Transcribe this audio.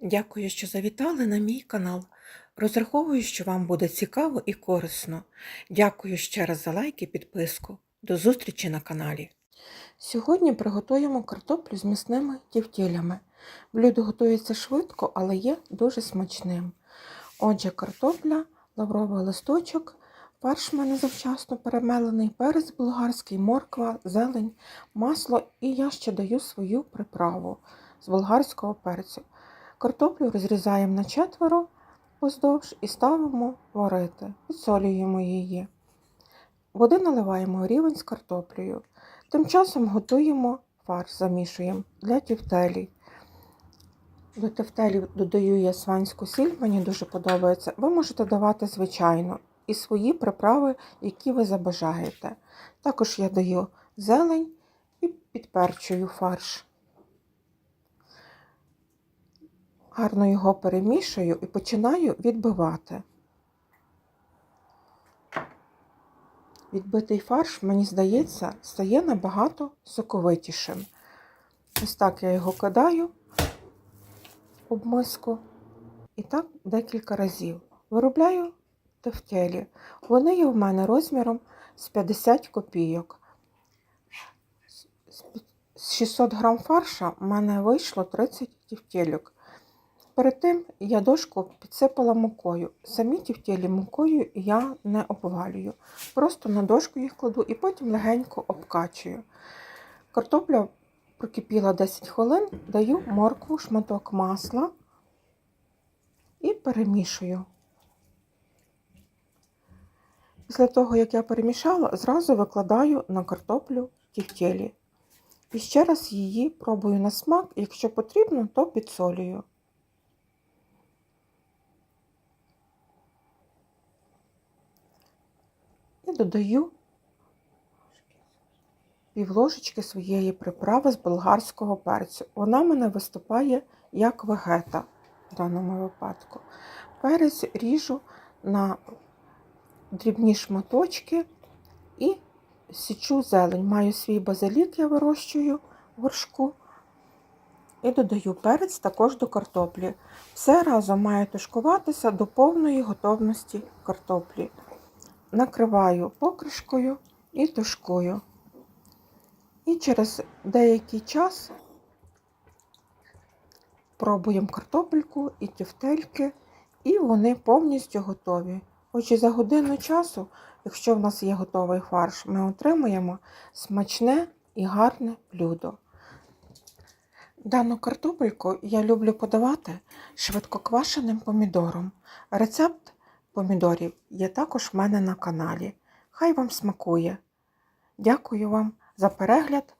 Дякую, що завітали на мій канал. Розраховую, що вам буде цікаво і корисно. Дякую ще раз за лайк і підписку. До зустрічі на каналі. Сьогодні приготуємо картоплю з м'ясними тівтєлями. Блюдо готується швидко, але є дуже смачним. Отже, картопля, лавровий листочок, фарш мене завчасно перемелений, перець болгарський, морква, зелень, масло і я ще даю свою приправу з болгарського перцю. Картоплю розрізаємо на четверо поздовж і ставимо варити, підсолюємо її. Води наливаємо рівень з картоплею. Тим часом готуємо фарш, замішуємо для тівтелій. До тефтелів додаю я сванську сіль, мені дуже подобається. Ви можете давати звичайно і свої приправи, які ви забажаєте. Також я даю зелень і підперчую фарш. Гарно його перемішую і починаю відбивати. Відбитий фарш, мені здається, стає набагато соковитішим. Ось так я його кидаю об миску і так декілька разів. Виробляю тефтелі. Вони є в мене розміром з 50 копійок. З 600 грам фарша в мене вийшло 30 тефтелюк. Перед тим я дошку підсипала мукою. Самі тівтєлі мукою я не обвалюю. Просто на дошку їх кладу і потім легенько обкачую. Картопля прокипіла 10 хвилин, даю моркву, шматок масла і перемішую. Після того, як я перемішала, зразу викладаю на картоплю тівтєлі. І ще раз її пробую на смак, якщо потрібно, то підсолюю. Додаю півложечки своєї приправи з болгарського перцю. Вона мене виступає як вегета в даному випадку. Перець ріжу на дрібні шматочки і січу зелень. Маю свій базилік, я вирощую в горшку. І додаю перець також до картоплі. Все разом має тушкуватися до повної готовності картоплі. Накриваю покришкою і тушкую. І через деякий час пробуємо картопельку і тівтельки, і вони повністю готові. Отже, за годину часу, якщо в нас є готовий фарш, ми отримуємо смачне і гарне блюдо. Дану картопельку я люблю подавати швидкоквашеним помідором. Рецепт помідорів є також в мене на каналі. Хай вам смакує. Дякую вам за перегляд